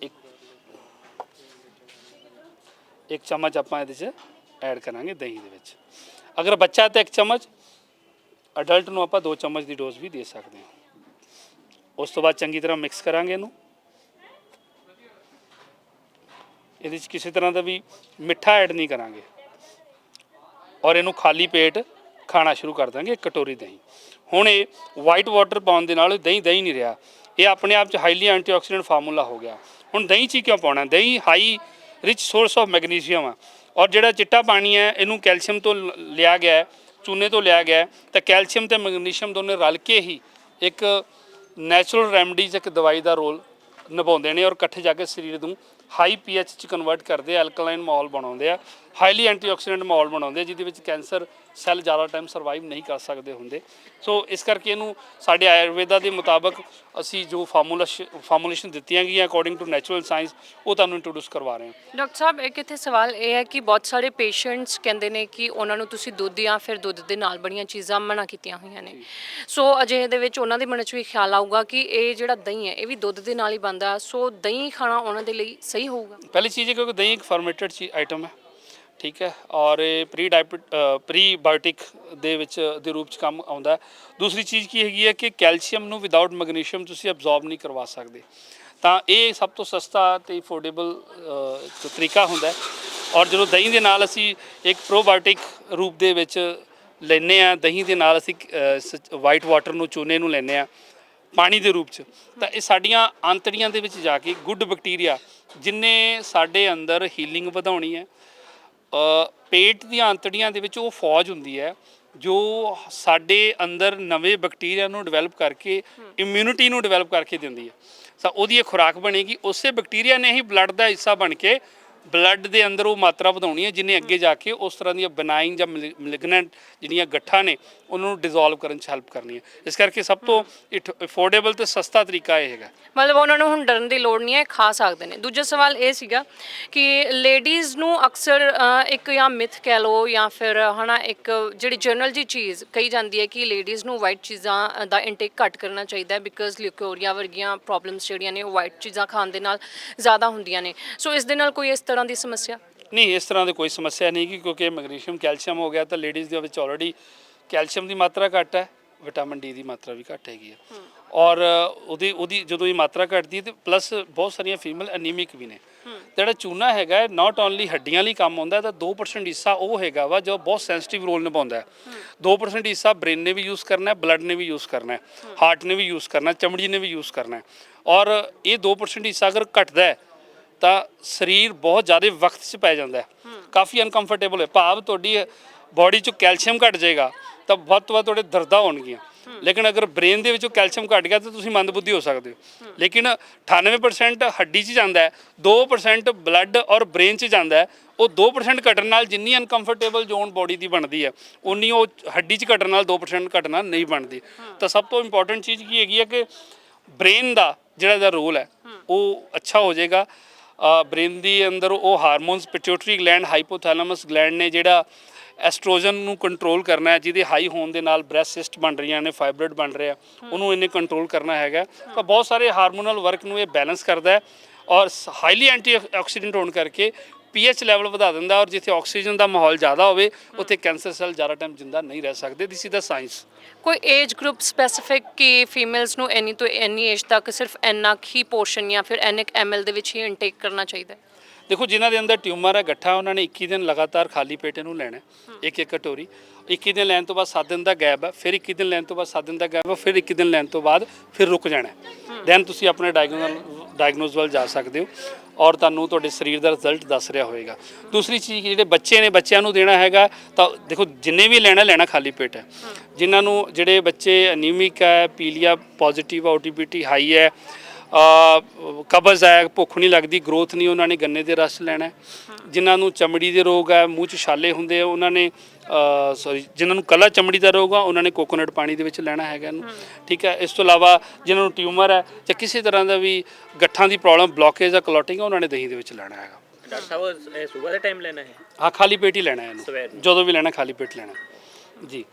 ਇੱਕ ਇੱਕ ਚਮਚ ਆਪਾਂ ਇਹਦੇ 'ਚ ਐਡ ਕਰਾਂਗੇ ਦਹੀਂ ਦੇ ਵਿੱਚ। ਅਗਰ ਬੱਚਾ ਤਾਂ ਇੱਕ ਚਮਚ, ਅਡਲਟ ਨੂੰ ਆਪਾਂ ਦੋ ਚਮਚ ਦੀ ਡੋਜ਼ ਵੀ ਦੇ ਸਕਦੇ ਹਾਂ। ਉਸ ਤੋਂ ਬਾਅਦ ਚੰਗੀ ਤਰ੍ਹਾਂ ਮਿਕਸ ਕਰਾਂਗੇ ਇਹਨੂੰ। ਇਹਦੇ 'ਚ ਕਿਸੇ ਤਰ੍ਹਾਂ ਦਾ ਵੀ ਮਿੱਠਾ ਐਡ ਨਹੀਂ ਕਰਾਂਗੇ। ਔਰ ਇਹਨੂੰ ਖਾਲੀ ਪੇਟ ਖਾਣਾ ਸ਼ੁਰੂ ਕਰ ਦਾਂਗੇ ਕਟੋਰੀ ਦਹੀਂ। ਹੁਣ ਇਹ ਵਾਈਟ ਵਾਟਰ ਪਾਉਣ ਦੇ ਨਾਲ ਦਹੀਂ ਦਹੀਂ ਨਹੀਂ ਰਿਹਾ। ਇਹ ਆਪਣੇ ਆਪ ਚ ਹਾਈਲੀ ਐਂਟੀਆਕਸੀਡੈਂਟ ਫਾਰਮੂਲਾ ਹੋ ਗਿਆ। ਹੁਣ ਦਹੀਂ ਚ ਹੀ ਕਿਉਂ ਪਾਉਣਾ? ਦਹੀਂ high rich source of magnesium ਆ। ਔਰ ਜਿਹੜਾ ਚਿੱਟਾ ਪਾਣੀ ਹੈ, ਇਹਨੂੰ ਕੈਲਸ਼ੀਅਮ ਤੋਂ ਲਿਆ ਗਿਆ ਹੈ, ਚੂਨੇ ਤੋਂ ਲਿਆ ਗਿਆ ਤਾਂ ਕੈਲਸ਼ੀਅਮ ਤੇ ਮੈਗਨੀਸ਼ੀਅਮ ਦੋਨੇ ਰਲ ਕੇ ਹੀ ਇੱਕ ਨੈਚੁਰਲ ਰੈਮਡੀਜ਼ ਇੱਕ ਦਵਾਈ ਦਾ ਰੋਲ ਨਿਭਾਉਂਦੇ ਨੇ ਔਰ ਇਕੱਠੇ ਜਾ ਕੇ ਸਰੀਰ ਨੂੰ ਹਾਈ ਪੀਐਚ ਚ ਕਨਵਰਟ ਕਰਦੇ ਆ ਐਲਕਲਾਈਨ ਮਾਹੌਲ ਬਣਾਉਂਦੇ ਆ ਹਾਈਲੀ ਐਂਟੀਆਕਸੀਡੈਂਟ ਮਾਹੌਲ ਬਣਾਉਂਦੇ ਆ, ਜਿਹਦੇ ਵਿੱਚ ਕੈਂਸਰ ਸੈੱਲ ਜ਼ਿਆਦਾ ਟਾਈਮ ਸਰਵਾਈਵ ਨਹੀਂ ਕਰ ਸਕਦੇ ਹੁੰਦੇ। ਸੋ ਇਸ ਕਰਕੇ ਇਹਨੂੰ ਸਾਡੇ ਆਯੁਰਵੇਦਾ ਦੇ ਮੁਤਾਬਕ ਅਸੀਂ ਜੋ ਫਾਰਮੂਲਾ ਫਾਰਮੂਲੇਸ਼ਨ ਦਿੱਤੀਆਂ ਗਈਆਂ ਅਕੋਰਡਿੰਗ ਟੂ ਨੈਚੁਰਲ ਸਾਇੰਸ ਉਹ ਤੁਹਾਨੂੰ ਇੰਟਰੋਡਿਊਸ ਕਰਵਾ ਰਹੇ ਹਾਂ। ਡਾਕਟਰ ਸਾਹਿਬ ਇੱਕ ਇੱਥੇ ਸਵਾਲ ਇਹ ਹੈ ਕਿ ਬਹੁਤ ਸਾਰੇ ਪੇਸ਼ੈਂਟਸ ਕਹਿੰਦੇ ਨੇ ਕਿ ਉਹਨਾਂ ਨੂੰ ਤੁਸੀਂ ਦੁੱਧ ਜਾਂ ਫਿਰ ਦੁੱਧ ਦੇ ਨਾਲ ਬਣੀਆਂ ਚੀਜ਼ਾਂ ਮਨਾ ਕੀਤੀਆਂ ਹੋਈਆਂ ਨੇ। ਸੋ ਅਜਿਹੇ ਦੇ ਵਿੱਚ ਉਹਨਾਂ ਦੇ ਮਨ 'ਚ ਵੀ ਖਿਆਲ ਆਊਗਾ ਕਿ ਇਹ ਜਿਹੜਾ ਦਹੀਂ ਹੈ ਇਹ ਵੀ ਦੁੱਧ ਦੇ ਨਾਲ ਹੀ ਬਣਦਾ। ਸੋ ਦਹੀਂ ਖਾਣਾ ਉਹਨਾਂ ਦੇ ਲਈ ਸਹੀ ਹੋਊਗਾ? ਪਹਿਲੀ ਚੀਜ਼ ਹੈ ਕਿਉਂਕਿ ਦਹੀਂ ਇੱਕ ਫਰਮੈਂਟਡ ਆਈਟਮ ਹੈ। ਠੀਕ ਹੈ, ਔਰ ਇਹ ਪ੍ਰੀ ਪ੍ਰੀਬਾਇਓਟਿਕ ਦੇ ਵਿੱਚ, ਦੇ ਰੂਪ ਚ ਕੰਮ ਆਉਂਦਾ ਦੂਸਰੀ ਚੀਜ਼ ਕੀ ਹੈਗੀ ਹੈ ਕਿ ਕੈਲਸ਼ੀਅਮ ਨੂੰ ਵਿਦਆਊਟ ਮੈਗਨੀਸ਼ੀਅਮ ਤੁਸੀਂ ਅਬਜ਼ੌਰਬ ਨਹੀਂ ਕਰਵਾ ਸਕਦੇ। ਤਾਂ ਇਹ ਸਭ ਤੋਂ ਸਸਤਾ ਤੇ ਅਫੋਰਡੇਬਲ ਤਰੀਕਾ ਹੁੰਦਾ ਔਰ ਜਦੋਂ ਦਹੀਂ ਦੇ ਨਾਲ ਅਸੀਂ ਇੱਕ ਪ੍ਰੋਬਾਇਓਟਿਕ ਰੂਪ ਦੇ ਵਿੱਚ ਲੈਨੇ ਆ ਦਹੀਂ ਦੇ ਨਾਲ ਅਸੀਂ ਵਾਈਟ ਵਾਟਰ ਨੂੰ, ਚੂਨੇ ਨੂੰ ਲੈਨੇ ਆ ਪਾਣੀ ਦੇ ਰੂਪ ਚ, ਤਾਂ ਇਹ ਸਾਡੀਆਂ ਆਂਤੜੀਆਂ ਦੇ ਵਿੱਚ ਜਾ ਕੇ ਗੁੱਡ ਬੈਕਟੀਰੀਆ ਜਿਨੇ ਸਾਡੇ ਅੰਦਰ ਹੀਲਿੰਗ ਵਧਾਉਣੀ ਹੈ ਪੇਟ ਦੀਆਂ ਅੰਤੜੀਆਂ ਦੇ ਵਿੱਚ ਉਹ ਫੌਜ ਹੁੰਦੀ ਹੈ, ਜੋ ਸਾਡੇ ਅੰਦਰ ਨਵੇਂ ਬੈਕਟੀਰੀਆ ਨੂੰ ਡਿਵੈਲਪ ਕਰਕੇ ਇਮਿਊਨਿਟੀ ਨੂੰ ਡਿਵੈਲਪ ਕਰਕੇ ਦਿੰਦੀ ਹੈ। ਤਾਂ ਉਹਦੀ ਇਹ ਖੁਰਾਕ ਬਣੇਗੀ। ਉਸੇ ਬੈਕਟੀਰੀਆ ਨੇ ਹੀ ਬਲੱਡ ਦਾ ਹਿੱਸਾ ਬਣ ਕੇ ਬਲੱਡ ਦੇ ਅੰਦਰ ਉਹ ਮਾਤਰਾ ਵਧਾਉਣੀ ਹੈ ਜਿਨੇ ਅੱਗੇ ਜਾ ਕੇ ਉਸ ਤਰ੍ਹਾਂ ਦੀਆਂ ਬਨਾਈਨ ਜਾਂ ਮਲਿਗਨੈਂਟ ਜਿਹੜੀਆਂ ਗੱਠਾਂ ਨੇ ਉਹਨਾਂ ਨੂੰ ਡਿਸੋਲਵ ਕਰਨ 'ਚ ਹੈਲਪ ਕਰਨੀ ਹੈ। ਇਸ ਕਰਕੇ ਸਭ ਤੋਂ ਅਫੋਰਡੇਬਲ ਤੇ ਸਸਤਾ ਤਰੀਕਾ ਇਹ ਹੈਗਾ। ਮਤਲਬ ਉਹਨਾਂ ਨੂੰ ਹੁਣ ਡਰਨ ਦੀ ਲੋੜ ਨਹੀਂ ਹੈ ਖਾ ਸਕਦੇ ਨੇ। ਦੂਜਾ ਸਵਾਲ ਇਹ ਸੀਗਾ ਕਿ ਲੇਡੀਜ਼ ਨੂੰ ਅਕਸਰ ਇੱਕ ਜਾਂ ਮਿਥ ਕਹਿ ਲਓ ਜਾਂ ਫਿਰ ਹਨਾ ਇੱਕ ਜਿਹੜੀ ਜਨਰਲ ਜੀ ਚੀਜ਼ ਕਹੀ ਜਾਂਦੀ ਹੈ ਕਿ ਲੇਡੀਜ਼ ਨੂੰ ਵਾਈਟ ਚੀਜ਼ਾਂ ਦਾ ਇਨਟੇਕ ਘੱਟ ਕਰਨਾ ਚਾਹੀਦਾ ਹੈ ਬਿਕਾਜ਼ ਲਿਊਕੋਰੀਆ ਵਰਗੀਆਂ ਪ੍ਰੋਬਲਮਸ ਜਿਹੜੀਆਂ ਨੇ ਉਹ ਵਾਈਟ ਚੀਜ਼ਾਂ ਖਾਣ ਦੇ ਨਾਲ ਜ਼ਿਆਦਾ ਹੁੰਦੀਆਂ ਨੇ। ਸੋ ਇਸ ਦੇ ਨਾਲ ਕੋਈ ਇਸ ਤਰ੍ਹਾਂ ਦੀ ਸਮੱਸਿਆ? ਨਹੀਂ ਇਸ ਤਰ੍ਹਾਂ ਦੀ ਕੋਈ ਸਮੱਸਿਆ ਨਹੀਂ ਗੀ, ਕਿਉਂਕਿ ਮੈਗਨੀਸ਼ੀਅਮ ਕੈਲਸ਼ੀਅਮ ਹੋ ਗਿਆ ਤਾਂ ਲੇਡੀਜ਼ ਦੇ ਵਿੱਚ ਆਲਰੇਡੀ ਕੈਲਸ਼ੀਅਮ ਦੀ ਮਾਤਰਾ ਘੱਟ ਹੈ ਵਿਟਾਮਿਨ ਡੀ ਦੀ ਮਾਤਰਾ ਵੀ ਘੱਟ ਹੈਗੀ ਹੈ। ਔਰ ਉਹਦੀ ਉਹਦੀ ਜਦੋਂ ਇਹ ਮਾਤਰਾ ਘਟਦੀ ਹੈ ਤੇ ਪਲੱਸ ਬਹੁਤ ਸਾਰੀਆਂ ਫੀਮੇਲ ਐਨੀਮਿਕ ਵੀ ਨੇ। ਜਿਹੜਾ ਚੂਨਾ ਹੈਗਾ ਨਾਟ ਓਨਲੀ ਹੱਡੀਆਂ ਲਈ ਕੰਮ ਆਉਂਦਾ ਹੈ ਤਾਂ 2% ਹਿੱਸਾ ਉਹ ਹੈਗਾ ਵਾ ਜੋ ਬਹੁਤ ਸੈਂਸਿਟਿਵ ਰੋਲ ਨਿਭਾਉਂਦਾ ਹੈ। 2% ਹਿੱਸਾ ਬ੍ਰੇਨ ਨੇ ਵੀ ਯੂਜ਼ ਕਰਨਾ ਹੈ ਬਲੱਡ ਨੇ ਵੀ ਯੂਜ਼ ਕਰਨਾ ਹੈ ਹਾਰਟ ਨੇ ਵੀ ਯੂਜ਼ ਕਰਨਾ ਹੈ ਚਮੜੀ ਨੇ ਵੀ ਯੂਜ਼ ਕਰਨਾ ਹੈ। ਔਰ ਇਹ 2% ਹਿੱਸਾ ਅਗਰ ਘਟਦਾ ਹੈ ਤਾਂ ਸਰੀਰ ਬਹੁਤ ਜ਼ਿਆਦਾ ਵਕਤ 'ਚ ਪੈ ਜਾਂਦਾ ਹੈ। ਕਾਫੀ ਅਨਕੰਫਰਟੇਬਲ ਹੈ। ਭਾਵ ਤੁਹਾਡੀ ਬਾਡੀ 'ਚੋਂ ਕੈਲਸ਼ੀਅਮ ਘਟ ਜਾਏਗਾ ਤਾਂ ਵੱਧ ਤੋਂ ਵੱਧ ਤੁਹਾਡੇ ਦਰਦਾਂ ਹੋਣਗੀਆਂ। ਲੇਕਿਨ ਅਗਰ ਬ੍ਰੇਨ ਦੇ ਵਿੱਚੋਂ ਕੈਲਸ਼ੀਅਮ ਘਟ ਗਿਆ ਤਾਂ ਤੁਸੀਂ ਮੰਦਬੁੱਧੀ ਹੋ ਸਕਦੇ ਹੋ। ਲੇਕਿਨ 98% ਹੱਡੀ 'ਚ ਜਾਂਦਾ ਹੈ 2% ਬਲੱਡ ਔਰ ਬ੍ਰੇਨ 'ਚ ਜਾਂਦਾ ਹੈ ਉਹ 2% ਘਟਣ ਨਾਲ ਜਿੰਨੀ ਅਨਕੰਫਰਟੇਬਲ ਜ਼ੋਨ ਬਾਡੀ ਦੀ ਬਣਦੀ ਹੈ ਉਨੀ ਉਹ ਹੱਡੀ 'ਚ ਘਟਣ ਨਾਲ 2% ਘਟਣਾ ਨਹੀਂ ਬਣਦੀ। ਤਾਂ ਸਭ ਤੋਂ ਇੰਪੋਰਟੈਂਟ ਚੀਜ਼ ਕੀ ਹੈਗੀ ਹੈ ਕਿ ਬ੍ਰੇਨ ਦਾ ਜਿਹੜਾ ਦਾ ਰੋਲ ਹੈ। ਉਹ ਅੱਛਾ ਹੋ ਜਾਏਗਾ। ਬ੍ਰੇਨ ਦੀ ਅੰਦਰ ਉਹ hormones pituitary gland, hypothalamus gland ਨੇ ਜਿਹੜਾ ਐਸਟ੍ਰੋਜਨ ਨੂੰ ਕੰਟਰੋਲ ਕਰਨਾ ਹੈ, ਜਿਹਦੇ ਹਾਈ ਹੋਣ ਦੇ ਨਾਲ ਬ੍ਰੈਸਟ ਸਿਸਟ ਬਣ ਰਹੀਆਂ ਨੇ, ਫਾਈਬਰਡ ਬਣ ਰਿਹਾ, ਉਹਨੂੰ ਇਹਨੇ ਕੰਟਰੋਲ ਕਰਨਾ ਹੈਗਾ ਤਾਂ ਬਹੁਤ ਸਾਰੇ ਹਾਰਮੋਨਲ ਵਰਕ ਨੂੰ ਇਹ ਬੈਲੈਂਸ ਕਰਦਾ ਹੈ ਔਰ ਹਾਈਲੀ ਐਂਟੀ ਆਕਸੀਡੈਂਟ ਹੋਣ ਕਰਕੇ ਪੀਐਚ ਲੈਵਲ ਵਧਾ ਦਿੰਦਾ ਔਰ ਜਿੱਥੇ ਆਕਸੀਜਨ ਦਾ ਮਾਹੌਲ ਜ਼ਿਆਦਾ ਹੋਵੇ ਉੱਥੇ ਕੈਂਸਰ ਸੈੱਲ ਜ਼ਿਆਦਾ ਟਾਈਮ ਜਿੰਦਾ ਨਹੀਂ ਰਹਿ ਸਕਦੇ। ਦਿਸ ਇਜ਼ ਦਾ ਸਾਇੰਸ ਕੋਈ ਏਜ ਗਰੁੱਪ ਸਪੈਸੀਫਿਕ ਕਿ ਫੀਮੇਲਸ ਨੂੰ ਇੰਨੀ ਤੋਂ ਇੰਨੀ ਏਜ ਤੱਕ ਸਿਰਫ ਕੁ ਹੀ ਪੋਰਸ਼ਨ ਜਾਂ ਫਿਰ ਇੰਨੇ ਐਮਐਲ ਦੇ ਵਿੱਚ ਹੀ ਇਨਟੇਕ ਕਰਨਾ ਚਾਹੀਦਾ ਹੈ? ਦੇਖੋ ਜਿਨ੍ਹਾਂ ਦੇ ਅੰਦਰ ਟਿਊਮਰ ਹੈ ਗੱਠਾ ਉਹਨਾਂ ਨੇ 21 ਦਿਨ ਲਗਾਤਾਰ ਖਾਲੀ ਪੇਟ ਇਹਨੂੰ ਲੈਣਾ ਇੱਕ ਇੱਕ ਕਟੋਰੀ। 21 ਦਿਨ ਲੈਣ ਤੋਂ ਬਾਅਦ 7 ਦਿਨ ਦਾ ਗੈਪ ਹੈ ਫਿਰ 21 ਦਿਨ ਲੈਣ ਤੋਂ ਬਾਅਦ 7 ਦਿਨ ਦਾ ਗੈਪ ਹੈ ਫਿਰ 21 ਦਿਨ ਲੈਣ ਤੋਂ ਬਾਅਦ ਫਿਰ ਰੁਕ ਜਾਣਾ ਦੈਨ ਤੁਸੀਂ ਆਪਣੇ ਡਾਇਗਨੋਸ ਡਾਇਗਨੋਸ ਵੱਲ ਜਾ ਸਕਦੇ ਹੋ। ਔਰ ਤੁਹਾਨੂੰ ਤੁਹਾਡੇ ਸਰੀਰ ਦਾ ਰਿਜ਼ਲਟ ਦੱਸ ਰਿਹਾ ਹੋਏਗਾ ਦੂਸਰੀ ਚੀਜ਼ ਜਿਹੜੇ ਬੱਚੇ ਨੇ, ਬੱਚਿਆਂ ਨੂੰ ਦੇਣਾ ਹੈਗਾ, ਤਾਂ ਦੇਖੋ, ਜਿੰਨੇ ਵੀ ਲੈਣਾ ਲੈਣਾ ਖਾਲੀ ਪੇਟ ਹੈ। ਜਿਨ੍ਹਾਂ ਨੂੰ, ਜਿਹੜੇ ਬੱਚੇ ਅਨੀਮਿਕ ਹੈ, ਪੀਲੀਆ ਪੋਜ਼ਿਟਿਵ ਓਟੀਪੀਟੀ ਹਾਈ ਹੈ ਕਬਜ਼ ਹੈ ਭੁੱਖ ਨਹੀਂ ਲੱਗਦੀ ਗਰੋਥ ਨਹੀਂ ਉਹਨਾਂ ਨੇ ਗੰਨੇ ਦੇ ਰਸ ਲੈਣਾ। ਜਿਨ੍ਹਾਂ ਨੂੰ ਚਮੜੀ ਦੇ ਰੋਗ ਹੈ ਮੂੰਹ 'ਚ ਛਾਲੇ ਹੁੰਦੇ ਆ ਉਹਨਾਂ ਨੇ ਸੌਰੀ ਜਿਨ੍ਹਾਂ ਨੂੰ ਕੱਲਾ ਚਮੜੀ ਦਾ ਰੋਗ ਆ ਉਹਨਾਂ ਨੇ ਕੋਕੋਨਟ ਪਾਣੀ ਦੇ ਵਿੱਚ ਲੈਣਾ ਹੈਗਾ ਇਹਨੂੰ। ਠੀਕ ਹੈ ਇਸ ਤੋਂ ਇਲਾਵਾ ਜਿਨ੍ਹਾਂ ਨੂੰ ਟਿਊਮਰ ਹੈ ਜਾਂ ਕਿਸੇ ਤਰ੍ਹਾਂ ਦਾ ਵੀ ਗੱਠਾਂ ਦੀ ਪ੍ਰੋਬਲਮ ਬਲੌਕੇਜ ਜਾਂ ਕਲੋਟਿੰਗ ਉਹਨਾਂ ਨੇ ਦਹੀਂ ਦੇ ਵਿੱਚ ਲੈਣਾ ਹੈਗਾ। ਡਾਕਟਰ ਸਾਹਿਬ ਇਹ ਸਵੇਰ ਦੇ ਟਾਈਮ ਲੈਣਾ ਹੈ? ਹਾਂ ਖਾਲੀ ਪੇਟ ਹੀ ਲੈਣਾ ਹੈ ਇਹਨੂੰ। ਜਦੋਂ ਵੀ ਲੈਣਾ ਖਾਲੀ ਪੇਟ ਲੈਣਾ ਜੀ।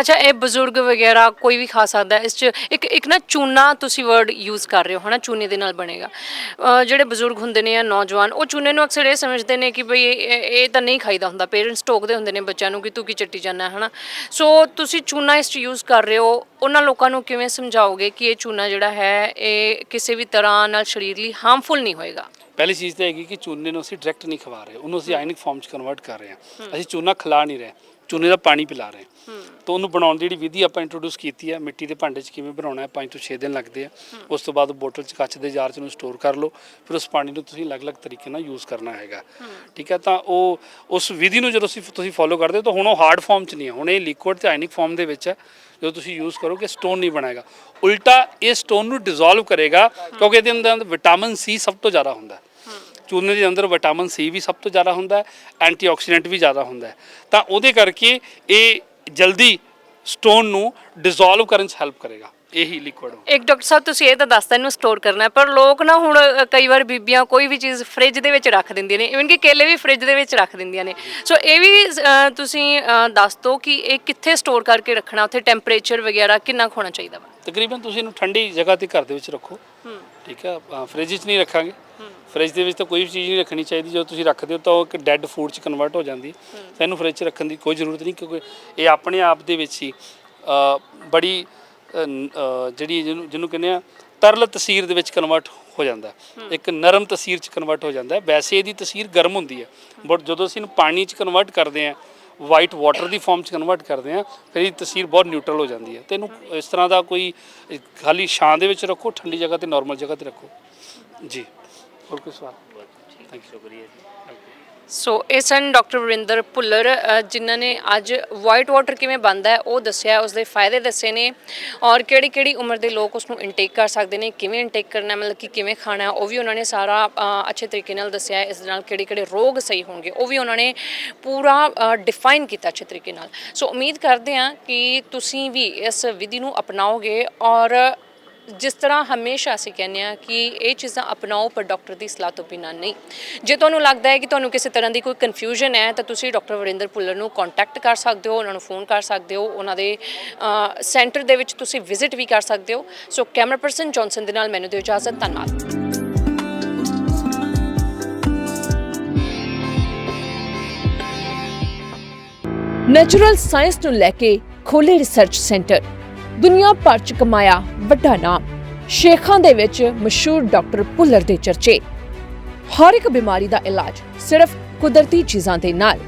ਅੱਛਾ ਇਹ ਬਜ਼ੁਰਗ ਵਗੈਰਾ ਕੋਈ ਵੀ ਖਾ ਸਕਦਾ ਹੈ। ਇਸ ਚ ਇੱਕ ਇੱਕ ਨਾ ਚੂਨਾ ਤੁਸੀਂ ਵਰਡ ਯੂਜ਼ ਕਰ ਰਹੇ ਹੋ ਹਨਾ? ਚੂਨੇ ਦੇ ਨਾਲ ਬਣੇਗਾ। ਅਹ ਜਿਹੜੇ ਬਜ਼ੁਰਗ ਹੁੰਦੇ ਨੇ ਜਾਂ ਨੌਜਵਾਨ ਉਹ ਚੂਨੇ ਨੂੰ ਅਕਸਰ ਇਹ ਸਮਝਦੇ ਨੇ ਕਿ ਭਈ ਇਹ- ਇਹ ਇਹ ਤਾਂ ਨਹੀਂ ਖਾਈਦਾ ਹੁੰਦਾ। ਪੇਰੈਂਟਸ ਟੋਕਦੇ ਹੁੰਦੇ ਨੇ ਬੱਚਿਆਂ ਨੂੰ ਕਿ ਤੂੰ ਕੀ ਚੱਟੀ ਜਾਂਦਾ ਹਨਾ? ਸੋ ਤੁਸੀਂ ਚੂਨਾ ਇਸ ਚ ਯੂਜ਼ ਕਰ ਰਹੇ ਹੋ। ਉਹਨਾਂ ਲੋਕਾਂ ਨੂੰ ਕਿਵੇਂ ਸਮਝਾਓਗੇ ਕਿ ਇਹ ਚੂਨਾ ਜਿਹੜਾ ਹੈ ਇਹ ਕਿਸੇ ਵੀ ਤਰ੍ਹਾਂ ਨਾਲ ਸਰੀਰ ਲਈ ਹਾਰਮਫੁਲ ਨਹੀਂ ਹੋਏਗਾ? ਪਹਿਲੀ ਚੀਜ਼ ਤਾਂ ਹੈਗੀ ਕਿ ਚੂਨੇ ਨੂੰ ਅਸੀਂ ਡਾਇਰੈਕਟ ਨਹੀਂ ਖਵਾ ਰਹੇ। ਉਹਨੂੰ ਅਸੀਂ ਆਇਨਿਕ ਫਾਰਮ 'ਚ ਕਨਵਰਟ ਕਰ ਰਹੇ ਹਾਂ। ਅਸੀਂ ਚੂਨਾ ਖਿਲਾ ਨਹੀਂ ਰਹੇ। ਚੂਨੇ ਦਾ ਪਾਣੀ ਪਿਲਾ ਰਹੇ ਹਾਂ। ਤਾਂ ਉਹਨੂੰ ਬਣਾਉਣ ਦੀ ਜਿਹੜੀ ਵਿਧੀ ਆਪਾਂ ਇੰਟਰੋਡਿਊਸ ਕੀਤੀ ਹੈ ਮਿੱਟੀ ਦੇ ਭਾਂਡੇ 'ਚ ਕਿਵੇਂ ਬਣਾਉਣਾ ਹੈ 5 ਤੋਂ 6 ਦਿਨ ਲੱਗਦੇ ਆ। ਉਸ ਤੋਂ ਬਾਅਦ ਬੋਟਲ 'ਚ ਕੱਚ ਦੇ ਜਾਰ 'ਚ ਉਹਨੂੰ ਸਟੋਰ ਕਰ ਲਓ। ਫਿਰ ਉਸ ਪਾਣੀ ਨੂੰ ਤੁਸੀਂ ਅਲੱਗ-ਅਲੱਗ ਤਰੀਕੇ ਨਾਲ ਯੂਜ਼ ਕਰਨਾ ਹੈਗਾ। ਠੀਕ ਹੈ ਤਾਂ ਉਹ ਉਸ ਵਿਧੀ ਨੂੰ ਜਦੋਂ ਤੁਸੀਂ ਤੁਸੀਂ ਫੋਲੋ ਕਰਦੇ ਹੋ ਤਾਂ ਹੁਣ ਉਹ ਹਾਰਡ ਫਾਰਮ 'ਚ ਨਹੀਂ ਹੈ। ਹੁਣ ਇਹ ਲਿਕੁਇਡ ਤੇ ਆਇਨਿਕ ਫਾਰਮ ਦੇ ਵਿੱਚ ਹੈ। ਜਦੋਂ ਤੁਸੀਂ ਯੂਜ਼ ਕਰੋਗੇ ਸਟੋਨ ਨਹੀਂ ਬਣਾਏਗਾ। ਉਲਟਾ ਇਹ ਸਟੋਨ ਨੂੰ ਡਿਸੋਲਵ ਕਰੇਗਾ ਕਿਉਂਕਿ ਇਹਦੇ ਅੰਦਰ ਵਿਟਾਮਿਨ ਸੀ ਸਭ ਤੋਂ ਜ਼ਿਆਦਾ ਹੁੰਦਾ ਹੈ। ਚੂਨੇ ਦੇ ਅੰਦਰ ਵਿਟਾਮਿਨ ਸੀ ਵੀ ਸਭ ਤੋਂ ਜ਼ਿਆਦਾ ਹੁੰਦਾ ਹੈ ਐਂਟੀਆਕਸੀਡੈਂਟ ਵੀ ਜ਼ਿਆਦਾ ਹੁੰਦਾ ਹੈ। ਤਾਂ ਉਹਦੇ ਕਰਕੇ ਇਹ ਜਲਦੀ ਸਟੋਨ ਨੂੰ ਡਿਸੋਲਵ ਕਰਨ 'ਚ ਹੈਲਪ ਕਰੇਗਾ। ਇਹੀ ਲਿਕੁਇਡ ਇੱਕ ਡਾਕਟਰ ਸਾਹਿਬ ਤੁਸੀਂ ਇਹ ਤਾਂ ਦੱਸਤਾ ਇਹਨੂੰ ਸਟੋਰ ਕਰਨਾ ਪਰ ਲੋਕ ਨਾ ਹੁਣ ਕਈ ਵਾਰ ਬੀਬੀਆਂ ਕੋਈ ਵੀ ਚੀਜ਼ ਫ੍ਰਿਜ ਦੇ ਵਿੱਚ ਰੱਖ ਦਿੰਦੀਆਂ ਨੇ ਇਵਨ ਕਿ ਕੇਲੇ ਵੀ ਫ੍ਰਿਜ ਦੇ ਵਿੱਚ ਰੱਖ ਦਿੰਦੀਆਂ ਨੇ। ਸੋ ਇਹ ਵੀ ਤੁਸੀਂ ਦੱਸ ਦਿਓ ਕਿ ਇਹ ਕਿੱਥੇ ਸਟੋਰ ਕਰਕੇ ਰੱਖਣਾ ਉੱਥੇ ਟੈਂਪਰੇਚਰ ਵਗੈਰਾ ਕਿੰਨਾ ਹੋਣਾ ਚਾਹੀਦਾ ਵਾ? ਤਕਰੀਬਨ ਤੁਸੀਂ ਇਹਨੂੰ ਠੰਡੀ ਜਗ੍ਹਾ ਤੇ ਘਰ ਦੇ ਵਿੱਚ ਰੱਖੋ। ਠੀਕ ਹੈ ਫ੍ਰਿਜ 'ਚ ਨਹੀਂ ਰੱਖਾਂਗੇ। ਫ੍ਰਿਜ ਦੇ ਵਿੱਚ ਤਾਂ ਕੋਈ ਵੀ ਚੀਜ਼ ਨਹੀਂ ਰੱਖਣੀ ਚਾਹੀਦੀ ਜਦੋਂ ਤੁਸੀਂ ਰੱਖਦੇ ਹੋ ਤਾਂ ਉਹ ਇੱਕ ਡੈੱਡ ਫੂਡ 'ਚ ਕਨਵਰਟ ਹੋ ਜਾਂਦੀ। ਹੈ। ਤਾਂ ਇਹਨੂੰ ਫ੍ਰਿਜ 'ਚ ਰੱਖਣ ਦੀ ਕੋਈ ਜ਼ਰੂਰਤ ਨਹੀਂ ਕਿਉਂਕਿ ਇਹ ਆਪਣੇ ਆਪ ਦੇ ਵਿੱਚ ਹੀ ਬੜੀ ਜਿਹੜੀ ਜਿਹਨੂੰ ਜਿਹਨੂੰ ਕਹਿੰਦੇ ਆ ਤਰਲ ਤਸੀਰ ਦੇ ਵਿੱਚ ਕਨਵਰਟ ਹੋ ਜਾਂਦਾ। ਇੱਕ ਨਰਮ ਤਸੀਰ 'ਚ ਕਨਵਰਟ ਹੋ ਜਾਂਦਾ ਵੈਸੇ ਇਹਦੀ ਤਸੀਰ ਗਰਮ ਹੁੰਦੀ ਹੈ ਬਟ ਜਦੋਂ ਅਸੀਂ ਇਹਨੂੰ ਪਾਣੀ 'ਚ ਕਨਵਰਟ ਕਰਦੇ ਹਾਂ ਵਾਈਟ ਵਾਟਰ ਦੀ ਫਾਰਮ 'ਚ ਕਨਵਰਟ ਕਰਦੇ ਹਾਂ ਫਿਰ ਇਹਦੀ ਤਸੀਰ ਬਹੁਤ ਨਿਊਟਰਲ ਹੋ ਜਾਂਦੀ ਹੈ। ਤੇ ਇਹਨੂੰ ਇਸ ਤਰ੍ਹਾਂ ਦਾ ਕੋਈ ਖਾਲੀ ਛਾਂ ਦੇ ਵਿੱਚ ਰੱਖੋ ਠੰਡੀ ਜਗ੍ਹਾ ਤੇ ਨਾਰਮਲ ਜਗ੍ਹਾ ਤੇ ਰੱਖੋ। ਜੀ। ਹੋਰ ਕੋਈ ਸਵਾਲ ਥੈਂਕ ਯੂ ਸ਼ੁਕਰੀਆ ਜੀ। ਸੋ ਇਹ ਸਨ ਡਾਕਟਰ ਵਰਿੰਦਰ ਭੁੱਲਰ ਅ, ਜਿਨ੍ਹਾਂ ਨੇ ਅੱਜ ਵਾਈਟ ਵਾਟਰ ਕਿਵੇਂ ਬਣਦਾ ਹੈ ਉਹ ਦੱਸਿਆ ਉਸ ਦੇ ਫਾਇਦੇ ਦੱਸੇ ਨੇ ਔਰ ਕਿਹੜੀ ਕਿਹੜੀ ਉਮਰ ਦੇ ਲੋਕ ਉਸ ਨੂੰ ਇਨਟੇਕ ਕਰ ਸਕਦੇ ਨੇ ਕਿਵੇਂ ਇਨਟੇਕ ਕਰਨਾ ਹੈ, ਮਤਲਬ ਕਿ ਕਿਵੇਂ ਖਾਣਾ ਹੈ ਉਹ ਵੀ ਉਹਨਾਂ ਨੇ ਸਾਰਾ ਅ, ਅੱਛੇ ਤਰੀਕੇ ਨਾਲ ਦੱਸਿਆ ਹੈ ਇਸ ਦੇ ਨਾਲ ਕਿਹੜੇ ਕਿਹੜੇ ਰੋਗ ਸਹੀ ਹੋਣਗੇ ਉਹ ਵੀ ਉਹਨਾਂ ਨੇ ਪੂਰਾ ਡਿਫਾਈਨ ਕੀਤਾ ਅੱਛੇ ਤਰੀਕੇ ਨਾਲ। ਸੋ ਉਮੀਦ ਕਰਦੇ ਹਾਂ ਕਿ ਤੁਸੀਂ ਵੀ ਇਸ ਵਿਧੀ ਨੂੰ ਅਪਣਾਓਗੇ ਔਰ ਜਿਸ ਤਰ੍ਹਾਂ ਹਮੇਸ਼ਾ ਅਸੀਂ ਕਹਿੰਦੇ ਆ ਕਿ ਇਹ ਚੀਜ਼ਾਂ ਅਪਣਾਓ, ਪਰ ਡਾਕਟਰ ਦੀ ਸਲਾਹ ਤੋਂ ਬਿਨਾਂ ਨਹੀਂ। ਜੇ ਤੁਹਾਨੂੰ ਲੱਗਦਾ ਹੈ ਕਿ ਤੁਹਾਨੂੰ ਕਿਸੇ ਤਰ੍ਹਾਂ ਦੀ ਕੋਈ ਕਨਫਿਊਜ਼ਨ ਹੈ, ਤਾਂ ਤੁਸੀਂ ਡਾਕਟਰ ਵਰਿੰਦਰ ਭੁੱਲਰ ਨੂੰ ਕੰਟੈਕਟ ਕਰ ਸਕਦੇ ਹੋ, ਉਹਨਾਂ ਨੂੰ ਫੋਨ ਕਰ ਸਕਦੇ ਹੋ, ਉਹਨਾਂ ਦੇ ਸੈਂਟਰ ਦੇ ਵਿੱਚ ਤੁਸੀਂ ਵਿਜ਼ਿਟ ਵੀ ਕਰ ਸਕਦੇ ਹੋ। ਸੋ ਕੈਮਰਾ ਪਰਸਨ ਜੌਨਸਨ ਦੇ ਨਾਲ ਮੈਨੂੰ ਦਿਓ ਇਜਾਜ਼ਤ, ਧੰਨਵਾਦ। ਨੈਚੁਰਲ ਸਾਇੰਸ ਨੂੰ ਲੈ ਕੇ ਖੋਲੇ ਰਿਸਰਚ ਸੈਂਟਰ ਦੁਨੀਆ ਭਰ ਚ ਕਮਾਇਆ ਵੱਡਾ ਨਾਮ। ਸ਼ੇਖਾਂ ਦੇ ਵਿੱਚ ਮਸ਼ਹੂਰ ਡਾਕਟਰ ਭੁੱਲਰ ਦੇ ਚਰਚੇ। ਹਰ ਇੱਕ ਬਿਮਾਰੀ ਦਾ ਇਲਾਜ ਸਿਰਫ ਕੁਦਰਤੀ ਚੀਜ਼ਾਂ ਦੇ ਨਾਲ।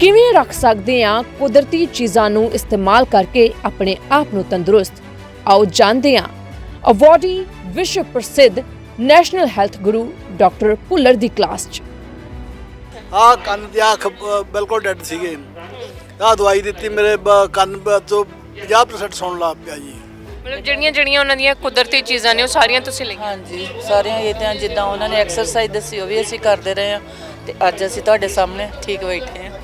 ਕਿਵੇਂ ਰੱਖ ਸਕਦੇ ਹਾਂ ਕੁਦਰਤੀ ਚੀਜ਼ਾਂ ਨੂੰ ਇਸਤੇਮਾਲ ਕਰਕੇ ਆਪਣੇ ਆਪ ਨੂੰ ਤੰਦਰੁਸਤ? ਆਓ ਜਾਣਦੇ ਹਾਂ। ਅਵਾਰਡੀ ਵਿਸ਼ਵ ਪ੍ਰਸਿੱਧ ਨੈਸ਼ਨਲ ਹੈਲਥ ਗੁਰੂ ਡਾਕਟਰ ਭੁੱਲਰ ਦੀ ਕਲਾਸ 'ਚ। ਆ ਕੰਨ ਦੀ ਅੱਖ ਅ, ਬਿਲਕੁਲ ਡੈਡ ਸੀਗੇ। ਆ ਦਵਾਈ ਦਿੱਤੀ ਮੇਰੇ ਬ- ਕੰਨ ਬ- ਤੋਂ 50% ਸੁਣਨ ਲੱਗ ਪਿਆ ਜੀ। ਮਤਲਬ ਜਿਹੜੀਆਂ ਜਿਹੜੀਆਂ ਉਹਨਾਂ ਦੀਆਂ ਕੁਦਰਤੀ ਚੀਜ਼ਾਂ ਨੇ ਉਹ ਸਾਰੀਆਂ ਤੁਸੀਂ ਲਈਆਂ ਹਾਂਜੀ ਸਾਰੀਆਂ ਇਹ ਤਾਂ ਜਿੱਦਾਂ ਉਹਨਾਂ ਨੇ ਐਕਸਰਸਾਈਜ਼ ਦੱਸੀ ਉਹ ਵੀ ਅਸੀਂ ਕਰਦੇ ਰਹੇ ਹਾਂ। ਤੇ ਅੱਜ ਅਸੀਂ ਤੁਹਾਡੇ ਸਾਹਮਣੇ ਠੀਕ ਬੈਠੇ ਹਾਂ।